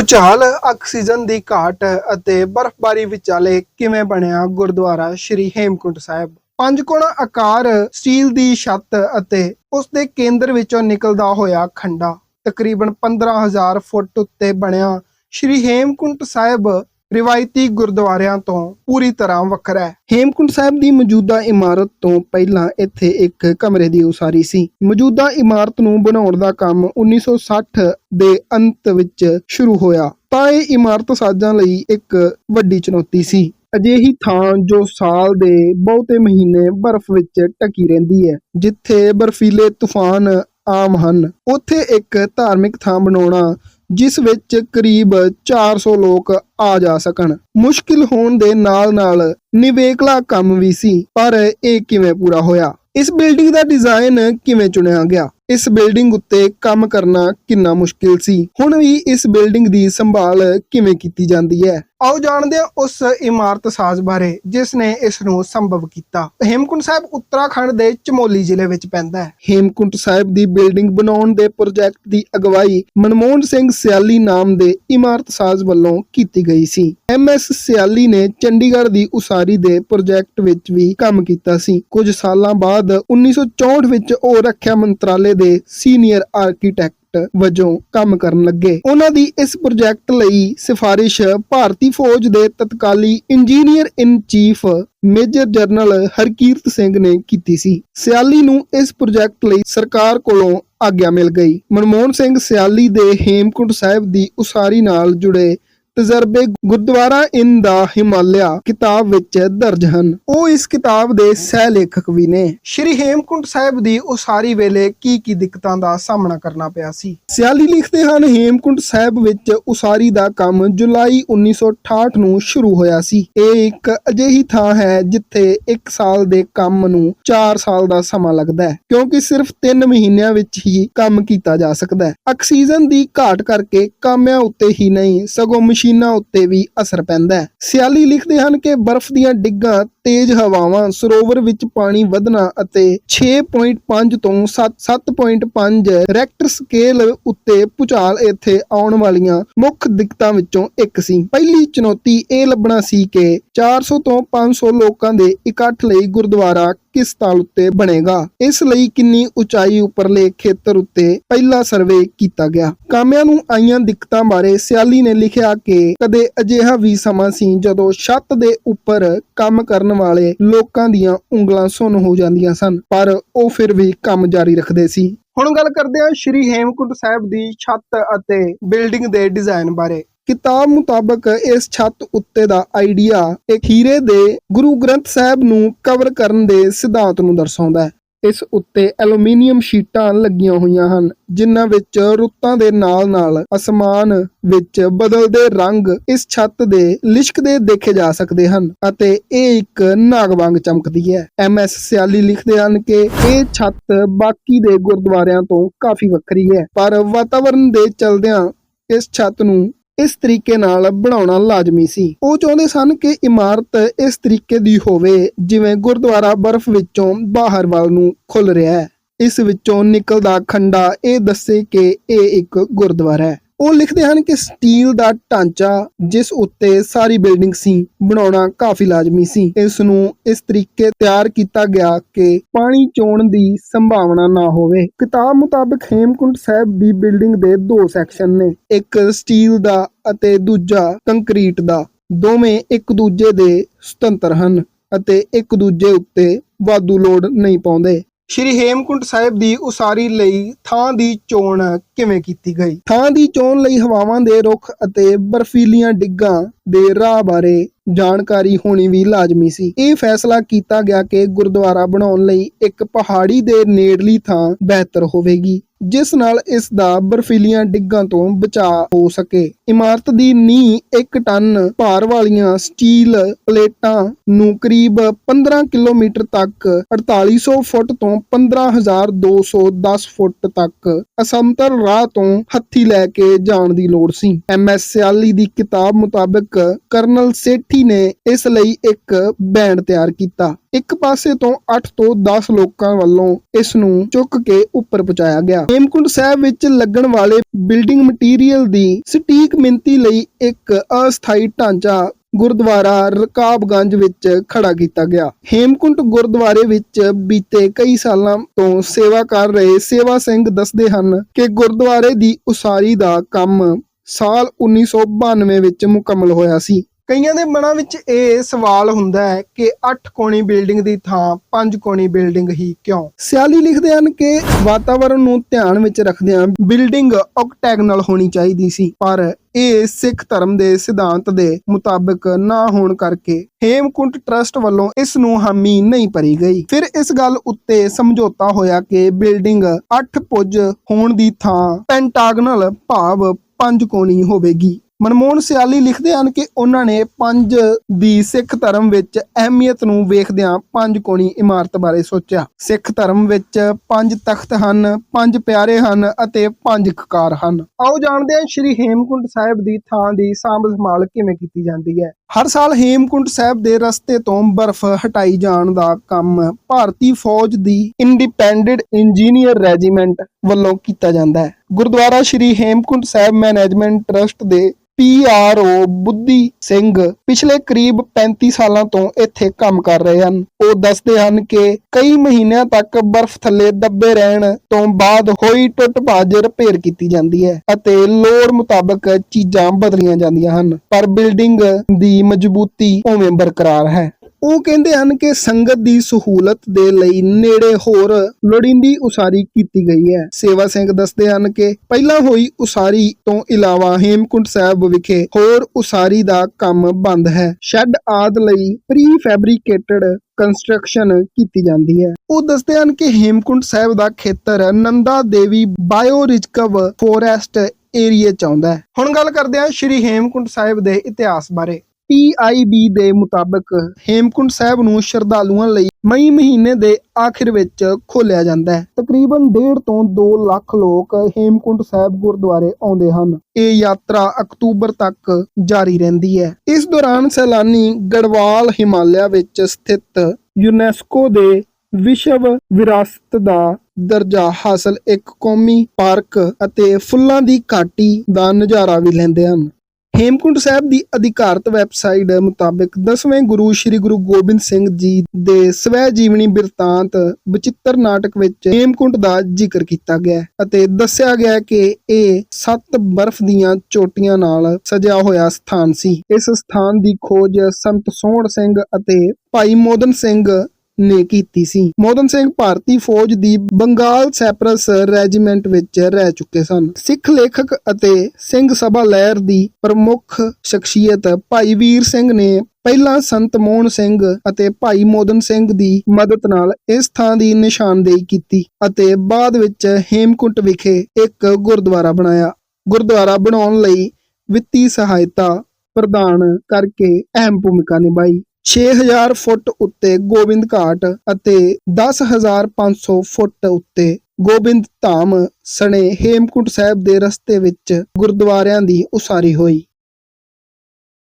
ਭੁਚਾਲ ਆਕਸੀਜਨ ਦੀ ਘਾਟ ਅਤੇ ਬਰਫ਼ਬਾਰੀ ਵਿਚਾਲੇ ਕਿਵੇਂ ਬਣਿਆ ਗੁਰਦੁਆਰਾ ਸ਼੍ਰੀ ਹੇਮਕੁੰਟ ਸਾਹਿਬ? ਪੰਜ ਕੋਣਾ ਆਕਾਰ ਸਟੀਲ ਦੀ ਛੱਤ ਅਤੇ ਉਸ ਦੇ ਕੇਂਦਰ ਵਿੱਚੋਂ ਨਿਕਲਦਾ ਹੋਇਆ ਖੰਡਾ ਤਕਰੀਬਨ 15000 ਫੁੱਟ ਉੱਤੇ ਬਣਿਆ। ਸ਼੍ਰੀ ਹੇਮਕੁੰਟ ਸਾਹਿਬ ਰਿਵਾਇਤੀ ਗੁਰਦੁਆਰਿਆਂ ਤੋਂ ਪੂਰੀ ਤਰ੍ਹਾਂ ਵੱਖਰਾ ਹੈ। ਹੇਮਕੁੰਟ ਸਾਹਿਬ ਦੀ ਮੌਜੂਦਾ ਇਮਾਰਤ ਤੋਂ ਪਹਿਲਾਂ ਇੱਥੇ ਇੱਕ ਕਮਰੇ ਦੀ ਉਸਾਰੀ ਸੀ। ਮੌਜੂਦਾ ਇਮਾਰਤ ਨੂੰ ਬਣਾਉਣ ਦਾ ਕੰਮ 1960 ਦੇ ਅੰਤ ਵਿੱਚ ਸ਼ੁਰੂ ਹੋਇਆ। ਤਾਂ ਇਹ ਇਮਾਰਤ ਸਾਜ਼ਾਂ ਲਈ ਇੱਕ ਵੱਡੀ ਚੁਣੌਤੀ ਸੀ। ਅਜਿਹੀ ਥਾਂ ਜੋ ਸਾਲ ਦੇ ਬਹੁਤੇ ਮਹੀਨੇ ਬਰਫ਼ ਵਿੱਚ ਟਕੀ ਰਹਿੰਦੀ ਹੈ, ਜਿੱਥੇ ਬਰਫੀਲੇ ਤੂਫਾਨ ਆਮ ਹਨ। ਉੱਥੇ ਇੱਕ ਧਾਰਮਿਕ ਥਾਂ ਬਣਾਉਣਾ ਜਿਸ ਵਿੱਚ ਕਰੀਬ 400 ਲੋਕ ਆ ਜਾ ਸਕਣ। ਮੁਸ਼ਕਿਲ ਹੋਣ ਦੇ ਨਾਲ-ਨਾਲ ਨਿਵੇਕਲਾ ਕੰਮ ਵੀ ਸੀ, ਪਰ ਇਹ ਕਿਵੇਂ ਪੂਰਾ ਹੋਇਆ? ਇਸ ਬਿਲਡਿੰਗ ਦਾ ਡਿਜ਼ਾਈਨ ਕਿਵੇਂ ਚੁਣਿਆ ਗਿਆ? ਇਸ ਬਿਲਡਿੰਗ ਉੱਤੇ ਕੰਮ ਕਰਨਾ ਕਿੰਨਾ ਮੁਸ਼ਕਿਲ ਸੀ? ਹੁਣ ਵੀ ਇਸ ਬਿਲਡਿੰਗ ਦੀ ਸੰਭਾਲ ਕਿਵੇਂ ਕੀਤੀ ਜਾਂਦੀ ਹੈ? ਆਓ ਜਾਣਦੇ ਹਾਂ ਉਸ ਇਮਾਰਤ ਸਾਜ਼ ਬਾਰੇ, ਜਿਸ ਨੇ ਇਸ ਨੂੰ ਸੰਭਵ ਕੀਤਾ। ਹੇਮਕੁੰਟ ਸਾਹਿਬ ਉੱਤਰਾਖੰਡ ਦੇ ਚਮੋਲੀ ਜ਼ਿਲ੍ਹੇ ਵਿੱਚ ਪੈਂਦਾ ਹੈ। ਹੇਮਕੁੰਟ ਸਾਹਿਬ ਦੀ ਬਿਲਡਿੰਗ ਬਣਾਉਣ ਦੇ ਪ੍ਰੋਜੈਕਟ ਦੀ ਅਗਵਾਈ ਮਨਮੋਹਨ ਸਿੰਘ ਸਿਆਲੀ ਨਾਮ ਦੇ ਇਮਾਰਤ ਸਾਜ਼ ਵੱਲੋਂ ਕੀਤੀ ਗਈ ਸੀ। ਐਮਐਸ ਸਿਆਲੀ ਨੇ ਚੰਡੀਗੜ੍ਹ ਦੀ ਉਸਾਰੀ ਦੇ ਪ੍ਰੋਜੈਕਟ ਵਿੱਚ ਵੀ ਕੰਮ ਕੀਤਾ ਸੀ। ਕੁਝ ਸਾਲਾਂ ਬਾਅਦ 1964 ਵਿੱਚ ਉਹ ਰੱਖਿਆ ਮੰਤਰਾਲੇ ਦੇ ਸੀਨੀਅਰ ਆਰਕੀਟੈਕਟ ਵਜੋਂ ਕੰਮ ਕਰਨ ਲੱਗੇ। ਉਹਨਾਂ ਦੀ ਇਸ ਪ੍ਰੋਜੈਕਟ ਲਈ ਸਿਫਾਰਿਸ਼ ਭਾਰਤੀ ਫੌਜ ਦੇ ਤਤਕਾਲੀ engineer in chief major general Harkirat Singh ਨੇ ਕੀਤੀ ਸੀ। ਸਿਆਲੀ ਨੂੰ ਇਸ ਪ੍ਰੋਜੈਕਟ ਲਈ ਸਰਕਾਰ ਕੋਲੋਂ ਆਗਿਆ ਮਿਲ ਗਈ। ਮਨਮੋਹਨ ਸਿੰਘ ਸਿਆਲੀ ਦੇ ਹੇਮਕੁੰਟ ਸਾਹਿਬ ਦੀ ਉਸਾਰੀ ਨਾਲ ਜੁੜੇ ਤਜਰਬੇ ਗੁਰਦੁਆਰਾ ਇਨ ਦਾ ਹਿਮਾਲਿਆ ਕਿਤਾਬ ਵਿੱਚ ਦਰਜ ਹਨ। ਉਹ ਇਸ ਕਿਤਾਬ ਦੇ ਸਹਿ ਲੇਖਕ ਵੀ ਨੇ। ਸ਼੍ਰੀ ਹੇਮਕੁੰਟ ਸਾਹਿਬ ਦੀ ਉਸਾਰੀ ਵੇਲੇ ਕੀ ਕੀ ਦਿੱਕਤਾਂ ਦਾ ਸਾਹਮਣਾ ਕਰਨਾ ਪਿਆ ਸੀ? ਸਿਆਲੀ ਲਿਖਦੇ ਹਨ, ਹੇਮਕੁੰਟ ਸਾਹਿਬ ਵਿੱਚ ਉਸਾਰੀ ਦਾ ਕੰਮ ਜੁਲਾਈ 1968 ਨੂੰ ਸ਼ੁਰੂ ਹੋਇਆ ਸੀ। ਇਹ ਇੱਕ ਅਜਿਹੀ ਥਾਂ ਹੈ ਜਿੱਥੇ 1 ਸਾਲ ਦੇ ਕੰਮ ਨੂੰ 4 ਸਾਲ ਦਾ ਸਮਾਂ ਲੱਗਦਾ ਹੈ, ਕਿਉਂਕਿ ਸਿਰਫ 3 ਮਹੀਨਿਆਂ ਵਿੱਚ ਹੀ ਕੰਮ ਕੀਤਾ ਜਾ ਸਕਦਾ ਹੈ। ਆਕਸੀਜਨ ਦੀ ਘਾਟ ਕਰਕੇ ਕਾਮਿਆਂ ਉੱਤੇ ਹੀ ਨਹੀਂ, ਸਗੋਂ ਮਸ਼ੀਨਾਂ ਉੱਤੇ ਵੀ ਅਸਰ ਪੈਂਦਾ ਹੈ। ਸਿਆਲੀ ਲਿਖਦੇ ਹਨ ਕਿ ਬਰਫ਼ ਦੀਆਂ ਡਿੱਗਾਂ, ਤੇਜ਼ ਹਵਾਵਾਂ, ਸਰੋਵਰ ਵਿੱਚ ਪਾਣੀ ਵਧਣਾ ਅਤੇ 6.5 ਤੋਂ 7.5 ਰੈਕਟਰ ਸਕੇਲ ਉੱਤੇ ਭੂਚਾਲ ਇੱਥੇ ਆਉਣ ਵਾਲੀਆਂ ਮੁੱਖ ਦਿੱਕਤਾਂ ਵਿੱਚੋਂ ਇੱਕ ਸੀ। ਪਹਿਲੀ ਚੁਣੌਤੀ ਇਹ ਲੱਭਣਾ ਸੀ ਕਿ 400 ਤੋਂ 500 ਲੋਕਾਂ ਦੇ ਇਕੱਠ ਲਈ ਗੁਰਦੁਆਰਾ ਕਿਸ ਤਾਲ ਉੱਤੇ ਬਣੇਗਾ? ਇਸ ਲਈ ਕਿੰਨੀ ਉਚਾਈ ਉੱਪਰਲੇ ਖੇਤਰ ਉੱਤੇ ਪਹਿਲਾ ਸਰਵੇ ਕੀਤਾ ਗਿਆ। ਕਾਮਿਆਂ ਨੂੰ ਆਈਆਂ ਦਿੱਕਤਾਂ ਬਾਰੇ ਸਿਆਲੀ ਨੇ ਲਿਖਿਆ ਕਿ ਕਦੇ ਅਜਿਹਾ ਵੀ ਸਮਾਂ ਸੀ ਜਦੋਂ ਛੱਤ ਦੇ ਉੱਪਰ ਕੰਮ ਕਰਨ ਵਾਲੇ ਲੋਕਾਂ ਦੀਆਂ ਉਂਗਲਾਂ ਸੁੰਨ ਹੋ ਜਾਂਦੀਆਂ ਸਨ, ਪਰ ਉਹ ਫਿਰ ਵੀ ਕੰਮ ਜਾਰੀ ਰੱਖਦੇ ਸੀ। ਹੁਣ ਗੱਲ ਕਰਦੇ ਹਾਂ ਸ਼੍ਰੀ ਹੇਮਕੁੰਟ ਸਾਹਿਬ ਦੀ ਛੱਤ ਅਤੇ ਬਿਲਡਿੰਗ ਦੇ ਡਿਜ਼ਾਈਨ ਬਾਰੇ। ਕਿਤਾਬ ਮੁਤਾਬਕ ਇਸ ਛੱਤ ਉੱਤੇ ਦਾ ਆਈਡੀਆ ਇੱਕ ਹੀਰੇ ਦੇ ਗੁਰੂ ਗ੍ਰੰਥ ਸਾਹਿਬ ਨੂੰ ਕਵਰ ਕਰਨ ਦੇ ਸਿਧਾਂਤ ਨੂੰ ਦਰਸਾਉਂਦਾ ਹੈ। ਇਸ ਉੱਤੇ ਐਲੂਮੀਨੀਅਮ ਸ਼ੀਟਾਂ ਲੱਗੀਆਂ ਹੋਈਆਂ ਹਨ, ਜਿਨ੍ਹਾਂ ਵਿੱਚ ਰੁੱਤਾਂ ਦੇ ਨਾਲ-ਨਾਲ ਅਸਮਾਨ ਵਿੱਚ ਬਦਲਦੇ ਰੰਗ ਇਸ ਛੱਤ ਦੇ ਲਿਸ਼ਕਦੇ ਦੇਖੇ ਜਾ ਸਕਦੇ ਹਨ ਅਤੇ ਇਹ ਇੱਕ ਨਾਗ ਵਾਂਗ ਚਮਕਦੀ ਹੈ। ਐਮ ਐਸ ਸਿਆਲੀ ਲਿਖਦੇ ਹਨ ਕਿ ਇਹ ਛੱਤ ਬਾਕੀ ਦੇ ਗੁਰਦੁਆਰਿਆਂ ਤੋਂ ਕਾਫੀ ਵੱਖਰੀ ਹੈ, ਪਰ ਵਾਤਾਵਰਣ ਦੇ ਚਲਦਿਆਂ ਇਸ ਛੱਤ ਨੂੰ ਇਸ ਤਰੀਕੇ ਨਾਲ ਬਣਾਉਣਾ ਲਾਜ਼ਮੀ ਸੀ। ਉਹ ਚਾਹੁੰਦੇ ਸਨ ਕਿ ਇਮਾਰਤ ਇਸ ਤਰੀਕੇ ਦੀ ਹੋਵੇ, ਜਿਵੇਂ ਗੁਰਦੁਆਰਾ ਬਰਫ਼ ਵਿੱਚੋਂ ਬਾਹਰ ਵੱਲ ਨੂੰ ਖੁੱਲ ਰਿਹਾ ਹੈ। ਇਸ ਵਿੱਚੋਂ ਨਿਕਲਦਾ ਖੰਡਾ ਇਹ ਦੱਸੇ ਕਿ ਇਹ ਇੱਕ ਗੁਰਦੁਆਰਾ ਹੈ। ਉਹ ਲਿਖਦੇ ਹਨ ਕਿ ਸਟੀਲ ਦਾ ਢਾਂਚਾ ਜਿਸ ਉੱਤੇ ਸਾਰੀ ਬਿਲਡਿੰਗ ਸੀ, ਬਣਾਉਣਾ ਕਾਫੀ ਲਾਜ਼ਮੀ ਸੀ। ਇਸ ਨੂੰ ਇਸ ਤਰੀਕੇ ਤਿਆਰ ਕੀਤਾ ਗਿਆ ਕਿ ਪਾਣੀ ਚੋਣ ਦੀ ਸੰਭਾਵਨਾ ਨਾ ਹੋਵੇ। ਕਿਤਾਬ ਮੁਤਾਬਕ ਹੇਮਕੁੰਟ ਸਾਹਿਬ ਦੀ ਬਿਲਡਿੰਗ ਦੇ ਦੋ ਸੈਕਸ਼ਨ ਨੇ, ਇੱਕ ਸਟੀਲ ਦਾ ਅਤੇ ਦੂਜਾ ਕੰਕਰੀਟ ਦਾ। ਦੋਵੇਂ ਇੱਕ ਦੂਜੇ ਦੇ ਸੁਤੰਤਰ ਹਨ ਅਤੇ ਇੱਕ ਦੂਜੇ ਉੱਤੇ ਵਾਧੂ ਲੋਡ ਨਹੀਂ ਪਾਉਂਦੇ। ਸ਼੍ਰੀ ਹੇਮਕੁੰਟ ਸਾਹਿਬ ਦੀ ਉਸਾਰੀ ਲਈ ਥਾਂ ਦੀ ਚੋਣ ਕਿਵੇਂ ਕੀਤੀ ਗਈ? ਥਾਂ ਦੀ ਚੋਣ ਲਈ ਹਵਾਵਾਂ ਦੇ ਰੁੱਖ ਅਤੇ ਬਰਫੀਲੀਆਂ ਡਿੱਗਾਂ ਦੇ ਰਾਹ ਬਾਰੇ ਜਾਣਕਾਰੀ ਹੋਣੀ ਵੀ ਲਾਜ਼ਮੀ ਸੀ। ਇਹ ਫੈਸਲਾ ਕੀਤਾ ਗਿਆ ਕਿ ਗੁਰਦੁਆਰਾ ਬਣਾਉਣ ਲਈ ਇੱਕ ਪਹਾੜੀ ਦੇ ਨੇੜਲੀ ਥਾਂ ਬਿਹਤਰ ਹੋਵੇਗੀ, ਜਿਸ ਨਾਲ ਇਸ ਦਾ ਬਰਫੀਲੀਆਂ ਡਿੱਗਾਂ ਤੋਂ ਬਚਾਅ ਹੋ ਸਕੇ। ਇਮਾਰਤ ਦੀ ਨੀਂਹ 1 ਟਨ ਭਾਰ ਵਾਲੀਆਂ ਸਟੀਲ ਪਲੇਟਾਂ ਨੂੰ ਕਰੀਬ 15 ਕਿਲੋਮੀਟਰ ਤੱਕ 4800 ਫੁੱਟ ਤੋਂ 15210 ਫੁੱਟ ਤੱਕ ਅਸਮਤਲ ਰਾਹ ਤੋਂ ਹੱਥੀ ਲੈ ਕੇ ਜਾਣ ਦੀ ਲੋੜ ਸੀ। ਐਮ ਐਸ ਸਿਆਲੀ ਦੀ ਕਿਤਾਬ ਮੁਤਾਬਕ ਕਰਨਲ ਸੇਠੀ ਨੇ ਇਸ ਲਈ ਇੱਕ ਬੈਂਡ ਤਿਆਰ ਕੀਤਾ। ਇੱਕ ਪਾਸੇ ਤੋਂ 8 ਤੋਂ 10 ਲੋਕਾਂ ਵੱਲੋਂ ਇਸ ਨੂੰ ਚੁੱਕ ਕੇ ਉੱਪਰ ਪਹੁੰਚਾਇਆ ਗਿਆ। ਹੇਮਕੁੰਟ ਸਾਹਿਬ ਵਿੱਚ ਲੱਗਣ ਵਾਲੇ ਬਿਲਡਿੰਗ ਮਟੀਰੀਅਲ ਦੀ ਸਟੀਕ ਮਿੰਤੀ ਲਈ ਇੱਕ ਅਸਥਾਈ ਢਾਂਚਾ ਗੁਰਦੁਆਰਾ ਰਕਾਬਗੰਜ ਵਿੱਚ ਖੜਾ ਕੀਤਾ ਗਿਆ। ਹੇਮਕੁੰਟ ਗੁਰਦੁਆਰੇ ਵਿੱਚ ਬੀਤੇ ਕਈ ਸਾਲਾਂ ਤੋਂ ਸੇਵਾ ਕਰ ਰਹੇ ਸੇਵਾ ਸਿੰਘ ਦੱਸਦੇ ਹਨ ਕਿ ਗੁਰਦੁਆਰੇ ਦੀ ਉਸਾਰੀ ਦਾ ਕੰਮ ਸਾਲ 1992 ਵਿੱਚ ਮੁਕੰਮਲ ਹੋਇਆ ਸੀ। ਕਈਆਂ ਦੇ ਮਨਾਂ ਵਿੱਚ ਇਹ ਸਵਾਲ ਹੁੰਦਾ ਹੈ ਕਿ 8 ਕੋਣੀ ਬਿਲਡਿੰਗ ਦੀ ਥਾਂ 5 ਕੋਣੀ ਬਿਲਡਿੰਗ ਹੀ ਕਿਉਂ? ਸਿਆਲੀ ਲਿਖਦੇ ਹਨ ਕਿ ਵਾਤਾਵਰਣ ਨੂੰ ਧਿਆਨ ਵਿੱਚ ਰੱਖਦਿਆਂ ਬਿਲਡਿੰਗ ਔਕਟੈਗਨਲ ਹੋਣੀ ਚਾਹੀਦੀ ਸੀ, ਪਰ ਇਹ ਸਿੱਖ ਧਰਮ ਦੇ ਸਿਧਾਂਤ ਦੇ ਮੁਤਾਬਕ ਨਾ ਹੋਣ ਕਰਕੇ ਹੇਮਕੁੰਟ ਟਰਸਟ ਵੱਲੋਂ ਇਸ ਨੂੰ ਹਾਮੀ ਨਹੀਂ ਭਰੀ ਗਈ। ਫਿਰ ਇਸ ਗੱਲ ਉੱਤੇ ਸਮਝੌਤਾ ਹੋਇਆ ਕਿ ਬਿਲਡਿੰਗ 8 ਪੁੱਜ ਹੋਣ ਦੀ ਥਾਂ ਪੈਂਟਾਗਨਲ ਭਾਵ ਪੰਜ ਕੋਣੀ ਹੋਵੇਗੀ। ਮਨਮੋਹਨ ਸਿਆਲੀ ਲਿਖਦੇ ਹਨ ਕਿ ਉਹਨਾਂ ਨੇ ਪੰਜ ਦੀ ਸਿੱਖ ਧਰਮ ਵਿੱਚ ਅਹਿਮੀਅਤ ਨੂੰ ਵੇਖਦਿਆਂ ਪੰਜ ਕੋਣੀ ਇਮਾਰਤ ਬਾਰੇ ਸੋਚਿਆ। ਸਿੱਖ ਧਰਮ ਵਿੱਚ ਪੰਜ ਤਖਤ ਹਨ, ਪੰਜ ਪਿਆਰੇ ਹਨ ਅਤੇ ਪੰਜ ਕਕਾਰ ਹਨ। ਆਓ ਜਾਣਦੇ ਹਾਂ ਸ਼੍ਰੀ ਹੇਮਕੁੰਟ ਸਾਹਿਬ ਦੀ ਥਾਂ ਦੀ ਸਾਂਭ ਸੰਭਾਲ ਕਿਵੇਂ ਕੀਤੀ ਜਾਂਦੀ ਹੈ। ਹਰ ਸਾਲ ਹੇਮਕੁੰਟ ਸਾਹਿਬ ਦੇ ਰਸਤੇ ਤੋਂ ਬਰਫ਼ ਹਟਾਈ ਜਾਣ ਦਾ ਕੰਮ ਭਾਰਤੀ ਫੌਜ ਦੀ ਇੰਡੀਪੈਂਡੈਂਟ ਇੰਜੀਨੀਅਰ ਰੈਜੀਮੈਂਟ ਵੱਲੋਂ ਕੀਤਾ ਜਾਂਦਾ ਹੈ। ਗੁਰਦੁਆਰਾ ਸ਼੍ਰੀ ਹੇਮਕੁੰਟ ਸਾਹਿਬ ਮੈਨੇਜਮੈਂਟ ਟਰਸਟ ਦੇ ਪੀਆਰਓ ਬੁੱਧੀ ਸਿੰਘ ਪਿਛਲੇ ਕਰੀਬ 35 ਸਾਲਾਂ ਤੋਂ ਇੱਥੇ ਕੰਮ ਕਰ ਰਹੇ ਹਨ। ਉਹ ਦੱਸਦੇ ਹਨ ਕਿ ਕਈ ਮਹੀਨਿਆਂ ਤੱਕ ਬਰਫ਼ ਥੱਲੇ ਦੱਬੇ ਰਹਿਣ ਤੋਂ ਬਾਅਦ ਹੋਈ ਟੁੱਟ ਭਾਜ ਰਿਪੇਅਰ ਕੀਤੀ ਜਾਂਦੀ ਹੈ ਅਤੇ ਲੋੜ ਮੁਤਾਬਕ ਚੀਜ਼ਾਂ ਬਦਲੀਆਂ ਜਾਂਦੀਆਂ ਹਨ। ਪਰ ਬਿਲਡਿੰਗ ਦੀ ਮਜ਼ਬੂਤੀ ਉਵੇਂ ਬਰਕਰਾਰ ਹੈ। ਉਹ ਕਹਿੰਦੇ ਹਨ ਕਿ ਸੰਗਤ ਦੀ ਸਹੂਲਤ ਦੇ ਲਈ ਨੇੜੇ ਹੋਰ ਲੋੜੀਂਦੀ ਉਸਾਰੀ ਕੀਤੀ ਗਈ ਹੈ। ਸੇਵਾ ਸਿੰਘ ਦੱਸਦੇ ਹਨ ਕਿ ਪਹਿਲਾਂ ਹੋਈ ਉਸਾਰੀ ਤੋਂ ਇਲਾਵਾ ਹੇਮਕੁੰਟ ਸਾਹਿਬ ਵਿਖੇ ਹੋਰ ਉਸਾਰੀ ਦਾ ਕੰਮ ਬੰਦ ਹੈ। ਸ਼ੈੱਡ ਆਦ ਲਈ ਪ੍ਰੀ ਫੈਬਰੀਕੇਟਡ ਕੰਸਟਰਕਸ਼ਨ ਕੀਤੀ ਜਾਂਦੀ ਹੈ। ਉਹ ਦੱਸਦੇ ਹਨ ਕਿ ਹੇਮਕੁੰਟ ਸਾਹਿਬ ਦਾ ਖੇਤਰ Nanda Devi bio reserve forest area ਚ ਆਉਂਦਾ ਹੈ। ਹੁਣ ਗੱਲ ਕਰਦੇ ਹਾਂ ਸ਼੍ਰੀ ਹੇਮਕੁੰਟ ਸਾਹਿਬ ਦੇ ਇਤਿਹਾਸ ਬਾਰੇ। PIB ਦੇ ਮੁਤਾਬਕ ਹੇਮਕੁੰਟ ਸਾਹਿਬ ਨੂੰ ਸ਼ਰਧਾਲੂਆਂ ਲਈ ਮਈ ਮਹੀਨੇ ਦੇ ਆਖਿਰ ਵਿੱਚ ਖੋਲਿਆ ਜਾਂਦਾ ਹੈ। ਤਕਰੀਬਨ 1.5 ਤੋਂ 2 ਲੱਖ ਲੋਕ ਹੇਮਕੁੰਟ ਸਾਹਿਬ ਗੁਰਦੁਆਰੇ ਆਉਂਦੇ ਹਨ। ਇਹ ਯਾਤਰਾ ਅਕਤੂਬਰ ਤੱਕ ਜਾਰੀ ਰਹਿੰਦੀ ਹੈ। ਇਸ ਦੌਰਾਨ ਸੈਲਾਨੀ ਗੜਵਾਲ ਹਿਮਾਲਿਆ ਵਿੱਚ ਸਥਿਤ ਯੂਨੈਸਕੋ ਦੇ ਵਿਸ਼ਵ ਵਿਰਾਸਤ ਦਾ ਦਰਜਾ ਹਾਸਲ ਇੱਕ ਕੌਮੀ ਪਾਰਕ ਅਤੇ ਫੁੱਲਾਂ ਦੀ ਘਾਟੀ ਦਾ ਨਜ਼ਾਰਾ ਵੀ ਲੈਂਦੇ ਹਨ। ਹੇਮਕੁੰਟ ਸਾਹਿਬ ਦੀ ਅਧਿਕਾਰਤ ਵੈਬਸਾਈਟ ਮੁਤਾਬਕ 10ਵੇਂ ਗੁਰੂ ਸ੍ਰੀ ਗੁਰੂ ਗੋਬਿੰਦ ਸਿੰਘ ਜੀ ਦੇ ਸਵੈ ਜੀਵਨੀ ਬਿਰਤਾਂਤ ਬਚਿੱਤਰ ਨਾਟਕ ਵਿੱਚ ਹੇਮਕੁੰਟ ਦਾ ਜ਼ਿਕਰ ਕੀਤਾ ਗਿਆ ਅਤੇ ਦੱਸਿਆ ਗਿਆ ਕਿ ਇਹ ਸੱਤ ਬਰਫ਼ ਦੀਆਂ ਚੋਟੀਆਂ ਨਾਲ ਸਜਿਆ ਹੋਇਆ ਸਥਾਨ ਸੀ। ਇਸ ਸਥਾਨ ਦੀ ਖੋਜ ਸੰਤ ਸੋਹਣ ਸਿੰਘ ਅਤੇ ਭਾਈ ਮੋਦਨ ਸਿੰਘ ਨੇ ਕੀਤੀ ਸੀ। ਮੋਦਨ ਸਿੰਘ ਭਾਰਤੀ ਫੌਜ ਦੀ ਬੰਗਾਲ ਸੈਪਰਸ ਰੈਜੀਮੈਂਟ ਵਿੱਚ ਰਹਿ ਚੁੱਕੇ ਸਨ। ਸਿੱਖ ਲੇਖਕ ਅਤੇ ਸਿੰਘ ਸਭਾ ਲਹਿਰ ਦੀ ਪ੍ਰਮੁੱਖ ਸ਼ਖਸੀਅਤ ਭਾਈ ਵੀਰ ਸਿੰਘ ਨੇ ਪਹਿਲਾਂ ਸੰਤ ਮੋਹਨ ਸਿੰਘ ਅਤੇ ਭਾਈ ਮੋਦਨ ਸਿੰਘ ਦੀ ਮਦਦ ਨਾਲ ਇਸ ਥਾਂ ਦੀ ਨਿਸ਼ਾਨਦੇਹੀ ਕੀਤੀ ਅਤੇ ਬਾਅਦ ਵਿੱਚ ਹੇਮਕੁੰਟ ਵਿਖੇ ਇੱਕ ਗੁਰਦੁਆਰਾ ਬਣਾਇਆ। ਗੁਰਦੁਆਰਾ ਬਣਾਉਣ ਲਈ ਵਿੱਤੀ ਸਹਾਇਤਾ ਪ੍ਰਦਾਨ ਕਰਕੇ ਅਹਿਮ ਭੂਮਿਕਾ ਨਿਭਾਈ। 6000 ਫੁੱਟ ਉੱਤੇ ਗੋਬਿੰਦ ਘਾਟ ਅਤੇ 10500 ਫੁੱਟ ਉੱਤੇ ਗੋਬਿੰਦ ਧਾਮ ਸਣੇ ਹੇਮਕੁੰਟ ਸਾਹਿਬ ਦੇ ਰਸਤੇ ਵਿੱਚ ਗੁਰਦੁਆਰਿਆਂ ਦੀ ਉਸਾਰੀ ਹੋਈ।